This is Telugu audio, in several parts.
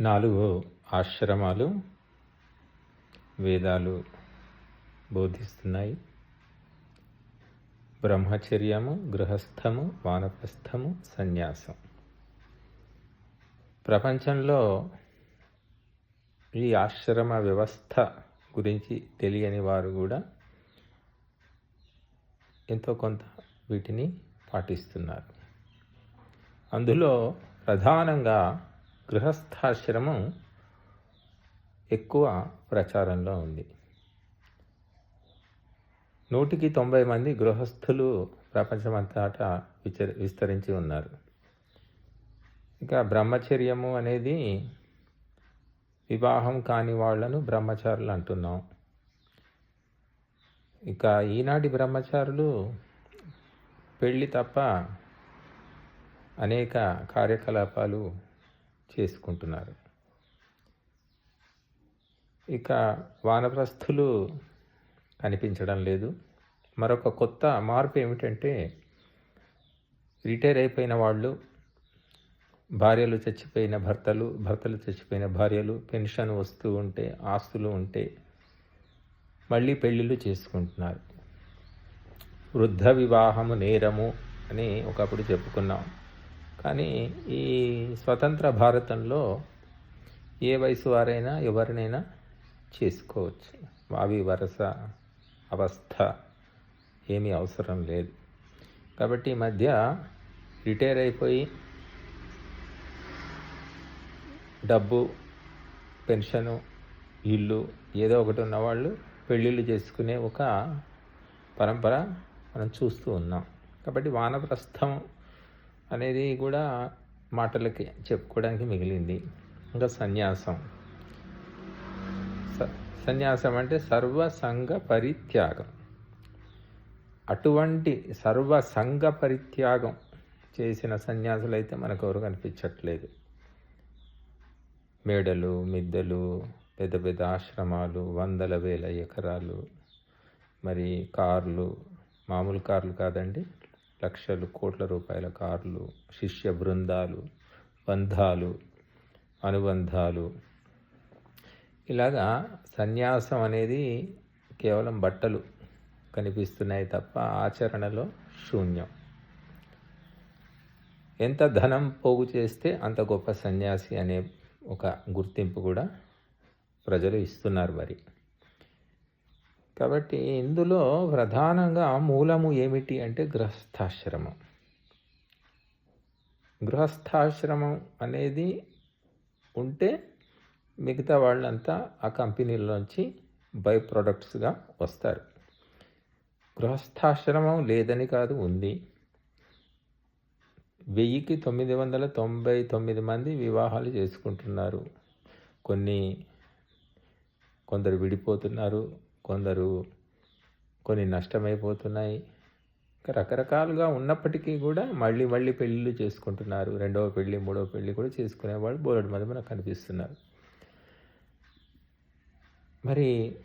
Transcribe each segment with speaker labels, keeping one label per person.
Speaker 1: నాలుగు ఆశ్రమాలు వేదాలు బోధిస్తున్నాయి. బ్రహ్మచర్యము గృహస్థము వానప్రస్థము సన్యాసం. ప్రపంచంలో ఈ ఆశ్రమ వ్యవస్థ గురించి తెలియని వారు కూడా ఎంతో కొంత వీటిని పాటిస్తున్నారు. అందులో ప్రధానంగా గృహస్థాశ్రమం ఎక్కువ ప్రచారంలో ఉంది. నూటికి తొంభై మంది గృహస్థులు ప్రపంచమంతటా విచ విస్తరించి ఉన్నారు. ఇక బ్రహ్మచర్యము అనేది వివాహం కాని వాళ్ళను బ్రహ్మచారులు అంటున్నాం. ఇక ఈనాటి బ్రహ్మచారులు పెళ్ళి తప్ప అనేక కార్యకలాపాలు చేసుకుంటున్నారు. ఇక వానప్రస్థులు కనిపించడం లేదు. మరొక కొత్త మార్పు ఏమిటంటే రిటైర్ అయిపోయిన వాళ్ళు భార్యలు చచ్చిపోయిన భర్తలు భర్తలు చచ్చిపోయిన భార్యలు పెన్షన్ వస్తూ ఉంటే ఆస్తులు ఉంటే మళ్ళీ పెళ్ళిళ్ళు చేసుకుంటున్నారు. వృద్ధ వివాహము నేరము అని ఒకప్పుడు చెప్పుకున్నాం. కానీ ఈ స్వతంత్ర భారతంలో ఏ వయసు వారైనా ఎవరినైనా చేసుకోవచ్చు. వావి వరస అవస్థ ఏమీ అవసరం లేదు. కాబట్టి ఈ మధ్య రిటైర్ అయిపోయి డబ్బు పెన్షను ఇల్లు ఏదో ఒకటి ఉన్నవాళ్ళు పెళ్ళిళ్ళు చేసుకునే ఒక పరంపర మనం చూస్తూ ఉన్నాం. కాబట్టి వానప్రస్థం అనేది కూడా మాటలకి చెప్పుకోవడానికి మిగిలింది. ఇంకా సన్యాసం. స సన్యాసం అంటే సర్వసంగ పరిత్యాగం. అటువంటి సర్వసంగ పరిత్యాగం చేసిన సన్యాసులు అయితే మనకు ఎవరు కనిపించట్లేదు. మేడలు మిద్దెలు పెద్ద పెద్ద ఆశ్రమాలు వందల వేల ఎకరాలు మరి కార్లు మామూలు కార్లు కాదండి. లక్షలు కోట్ల రూపాయల కార్లు శిష్య బృందాలు బంధాలు అనుబంధాలు. ఇలాగా సన్యాసం అనేది కేవలం బట్టలు కనిపిస్తున్నాయి తప్ప ఆచరణలో శూన్యం. ఎంత ధనం పోగు చేస్తే అంత గొప్ప సన్యాసి అనే ఒక గుర్తింపు కూడా ప్రజలు ఇస్తున్నారు మరి. కాబట్టి ఇందులో ప్రధానంగా మూలము ఏమిటి అంటే గృహస్థాశ్రమం. గృహస్థాశ్రమం అనేది ఉంటే మిగతా వాళ్ళంతా ఆ కంపెనీలోంచి బై ప్రొడక్ట్స్గా వస్తారు. గృహస్థాశ్రమం లేదని కాదు ఉంది. వెయ్యికి తొమ్మిది వందల తొంభై తొమ్మిది మంది వివాహాలు చేసుకుంటున్నారు. కొన్ని కొందరు విడిపోతున్నారు కొందరు కొన్ని నష్టమైపోతున్నాయి. రకరకాలుగా ఉన్నప్పటికీ కూడా మళ్ళీ మళ్ళీ పెళ్ళిళ్ళు చేసుకుంటున్నారు. రెండవ పెళ్ళి మూడవ పెళ్ళి కూడా చేసుకునే వాళ్ళు బోలెడు మంది మనకు కనిపిస్తున్నారు. మరి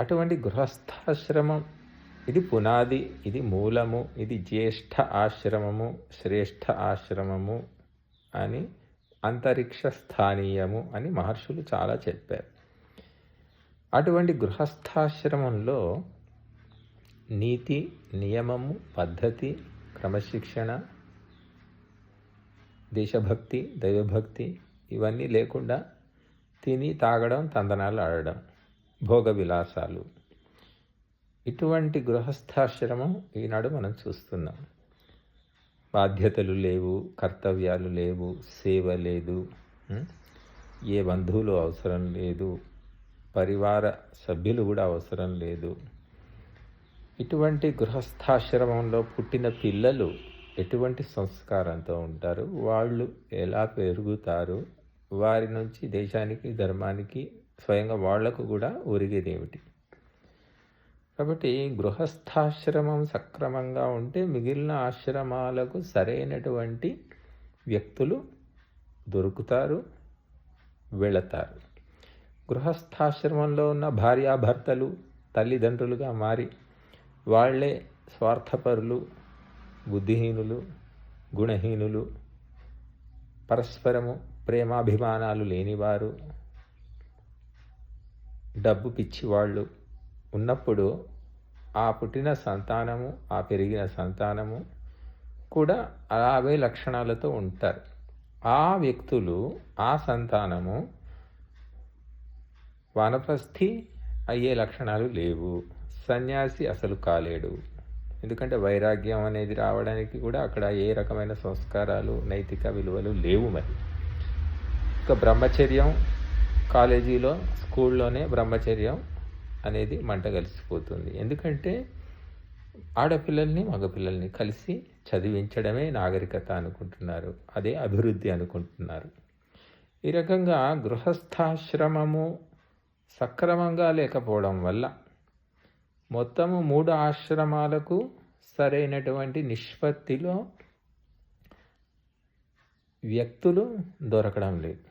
Speaker 1: అటువంటి గృహస్థాశ్రమం ఇది పునాది ఇది మూలము ఇది జ్యేష్ఠ ఆశ్రమము శ్రేష్ఠ ఆశ్రమము అని అంతరిక్ష స్థానీయము అని మహర్షులు చాలా చెప్పారు. అటువంటి గృహస్థాశ్రమంలో నీతి నియమము పద్ధతి క్రమశిక్షణ దేశభక్తి దైవభక్తి ఇవన్నీ లేకుండా తిని తాగడం తందనాలు ఆడడం భోగ విలాసాలు ఇటువంటి గృహస్థాశ్రమం ఈనాడు మనం చూస్తున్నాం. బాధ్యతలు లేవు కర్తవ్యాలు లేవు సేవ లేదు ఏ బంధువులు అవసరం లేదు పరివార సభ్యులు కూడా అవసరం లేదు. ఇటువంటి గృహస్థాశ్రమంలో పుట్టిన పిల్లలు ఎటువంటి సంస్కారంతో ఉంటారు? వాళ్ళు ఎలా పెరుగుతారు? వారి నుంచి దేశానికి ధర్మానికి స్వయంగా వాళ్ళకు కూడా ఒరిగేదేమిటి కాబట్టి గృహస్థాశ్రమం సక్రమంగా ఉంటే మిగిలిన ఆశ్రమాలకు సరైనటువంటి వ్యక్తులు దొరుకుతారు వెళతారు. గృహస్థాశ్రమంలో ఉన్న భార్యాభర్తలు తల్లిదండ్రులుగా మారి వాళ్ళే స్వార్థపరులు బుద్ధిహీనులు గుణహీనులు పరస్పరము ప్రేమాభిమానాలు లేనివారు డబ్బు పిచ్చివాళ్ళు ఉన్నప్పుడు ఆ పుట్టిన సంతానము ఆ పెరిగిన సంతానము కూడా అలాగే లక్షణాలతో ఉంటారు. ఆ వ్యక్తులు ఆ సంతానము వానప్రస్థి అయ్యే లక్షణాలు లేవు. సన్యాసి అసలు కాలేడు. ఎందుకంటే వైరాగ్యం అనేది రావడానికి కూడా అక్కడ ఏ రకమైన సంస్కారాలు నైతిక విలువలు లేవు మరి. ఇక బ్రహ్మచర్యం కాలేజీలో స్కూల్లోనే బ్రహ్మచర్యం అనేది మంట కలిసిపోతుంది. ఎందుకంటే ఆడపిల్లల్ని మగపిల్లల్ని కలిసి చదివించడమే నాగరికత అనుకుంటున్నారు. అదే అభివృద్ధి అనుకుంటున్నారు. ఈ రకంగా గృహస్థాశ్రమము సక్రమంగా లేకపోవడం వల్ల మొత్తము మూడు ఆశ్రమాలకు సరైనటువంటి నిష్పత్తిలో వ్యక్తులు దొరకడం లేదు.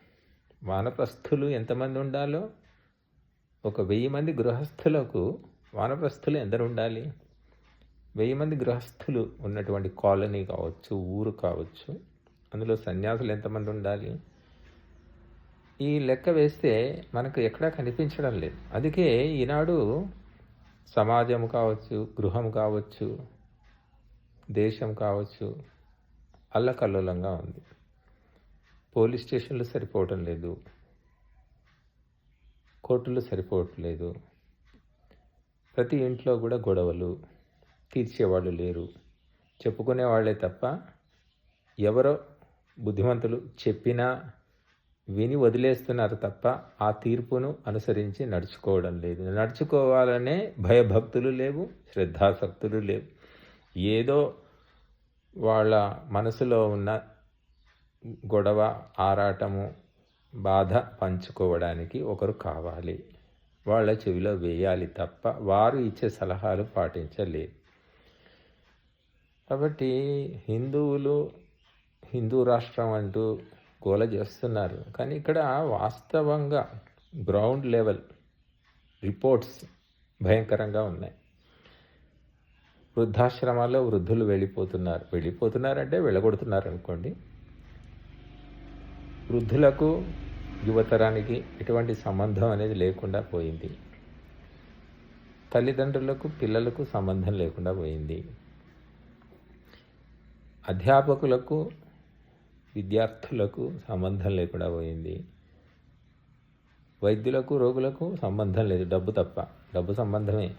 Speaker 1: వానప్రస్థులు ఎంతమంది ఉండాలో? ఒక వెయ్యి మంది గృహస్థులకు వానప్రస్థులు ఎందరు ఉండాలి వెయ్యి మంది గృహస్థులు ఉన్నటువంటి కాలనీ కావచ్చు ఊరు కావచ్చు అందులో సన్యాసులు ఎంతమంది ఉండాలి? ఈ లెక్క వేస్తే మనకు ఎక్కడా కనిపించడం లేదు. అందుకే ఈనాడు సమాజం కావచ్చు గృహం కావచ్చు దేశం కావచ్చు అల్లకల్లోలంగా ఉంది. పోలీస్ స్టేషన్లు సరిపోవటం లేదు. కోర్టులు సరిపోవట్లేదు ప్రతి ఇంట్లో కూడా గొడవలు తీర్చేవాళ్ళు లేరు. చెప్పుకునే వాళ్ళే తప్ప ఎవరో బుద్ధిమంతులు చెప్పినా విని వదిలేస్తున్నారు తప్ప ఆ తీర్పును అనుసరించి నడుచుకోవడం లేదు. నడుచుకోవాలనే భయభక్తులు లేవు శ్రద్ధాసక్తులు లేవు. ఏదో వాళ్ళ మనసులో ఉన్న గొడవ ఆరాటము బాధ పంచుకోవడానికి ఒకరు కావాలి. వాళ్ళ చెవిలో వేయాలి తప్ప వారు ఇచ్చే సలహాలు పాటించలేదు కాబట్టి హిందువులు హిందూ రాష్ట్రం అంటూ గోల చేస్తున్నారు. కానీ ఇక్కడ వాస్తవంగా గ్రౌండ్ లెవెల్ రిపోర్ట్స్ భయంకరంగా ఉన్నాయి. వృద్ధాశ్రమాల్లో వృద్ధులు వెళ్ళిపోతున్నారు. వెళ్ళిపోతున్నారంటే వెళ్ళగొడుతున్నారు అనుకోండి. వృద్ధులకు యువతరానికి ఎటువంటి సంబంధం అనేది లేకుండా పోయింది. తల్లిదండ్రులకు పిల్లలకు సంబంధం లేకుండా పోయింది. అధ్యాపకులకు విద్యార్థులకు సంబంధం లేకుండా పోయింది. వైద్యులకు రోగులకు సంబంధం లేదు డబ్బు తప్ప. డబ్బు సంబంధమే.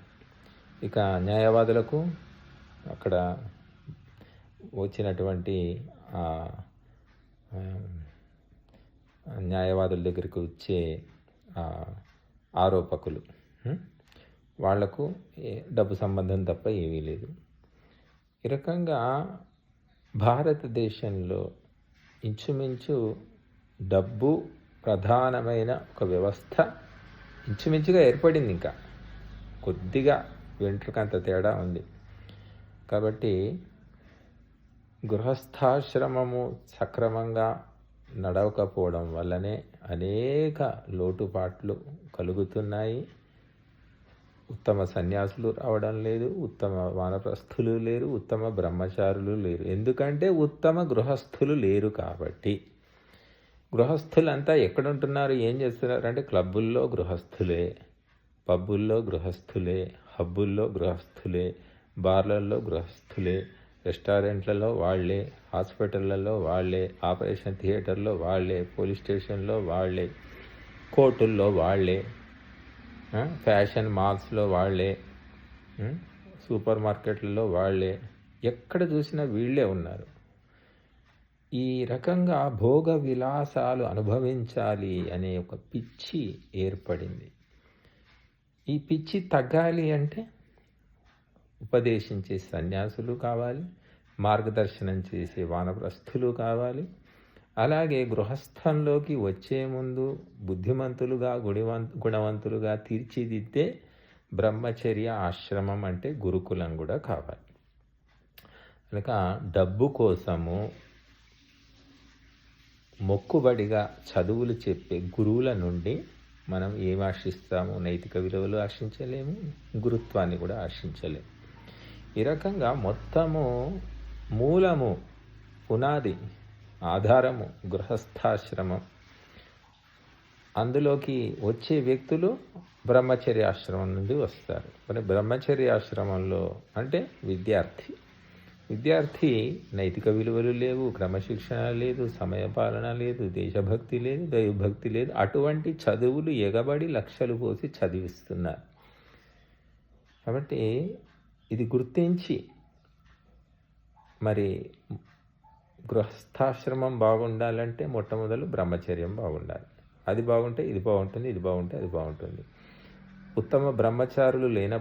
Speaker 1: ఇక న్యాయవాదులకు అక్కడ వచ్చినటువంటి న్యాయవాదుల దగ్గరికి వచ్చే ఆరోపకులు వాళ్ళకు డబ్బు సంబంధం తప్ప ఏమీ లేదు. ఈ రకంగా భారతదేశంలో ఇంచుమించు డబ్బు ప్రధానమైన ఒక వ్యవస్థ ఇంచుమించుగా ఏర్పడింది ఇంకా. కొద్దిగా వెంట్రుకంత తేడా ఉంది. కాబట్టి గృహస్థాశ్రమము సక్రమంగా నడవకపోవడం వల్లనే అనేక లోటుపాట్లు కలుగుతున్నాయి. ఉత్తమ సన్యాసులు రావడం లేదు ఉత్తమ వానప్రస్థులు లేరు ఉత్తమ బ్రహ్మచారులు లేరు. ఎందుకంటే ఉత్తమ గృహస్థులు లేరు కాబట్టి. గృహస్థులంతా ఎక్కడుంటున్నారు? ఏం చేస్తున్నారు? అంటే క్లబ్బుల్లో గృహస్థులే పబ్బుల్లో గృహస్థులే హబ్బుల్లో గృహస్థులే బార్లల్లో గృహస్థులే రెస్టారెంట్లలో వాళ్ళే హాస్పిటళ్ళలో వాళ్ళే ఆపరేషన్ థియేటర్లో వాళ్ళే పోలీస్ స్టేషన్లో వాళ్ళే కోర్టుల్లో వాళ్ళే ఫ్యాషన్ మాల్స్లో వాళ్ళే సూపర్ మార్కెట్లలో వాళ్ళే. ఎక్కడ చూసినా వీళ్ళే ఉన్నారు. ఈ రకంగా భోగ విలాసాలు అనుభవించాలి అనే ఒక పిచ్చి ఏర్పడింది. ఈ పిచ్చి తగ్గాలి అంటే ఉపదేశించే సన్యాసులు కావాలి మార్గదర్శనం చేసే వానప్రస్థులు కావాలి అలాగే గృహస్థంలోకి వచ్చే ముందు బుద్ధిమంతులుగా గుడివంత గుణవంతులుగా తీర్చిదిద్దే బ్రహ్మచర్య ఆశ్రమం అంటే గురుకులం కూడా కావాలి. కనుక డబ్బు కోసము మొక్కుబడిగా చదువులు చెప్పే గురువుల నుండి మనం ఏం ఆశిస్తాము? నైతిక విలువలు ఆశించలేము గురుత్వాన్ని కూడా ఆశించలేము. ఈ రకంగా మొత్తము మూలము పునాది ఆధారము గృహస్థాశ్రమం. అందులోకి వచ్చే వ్యక్తులు బ్రహ్మచర్యాశ్రమం నుండి వస్తారు. మరి బ్రహ్మచర్యాశ్రమంలో అంటే విద్యార్థి. విద్యార్థి నైతిక విలువలు లేవు క్రమశిక్షణ లేదు సమయపాలన లేదు దేశభక్తి లేదు దైవభక్తి లేదు. అటువంటి చదువులు ఎగబడి లక్షలు పోసి చదివిస్తున్నారు. కాబట్టి ఇది గుర్తించి మరి గృహస్థాశ్రమం బాగుండాలంటే మొట్టమొదలు బ్రహ్మచర్యం బాగుండాలి. అది బాగుంటే ఇది బాగుంటుంది ఇది బాగుంటే అది బాగుంటుంది. ఉత్తమ బ్రహ్మచారులు లేనప్పుడు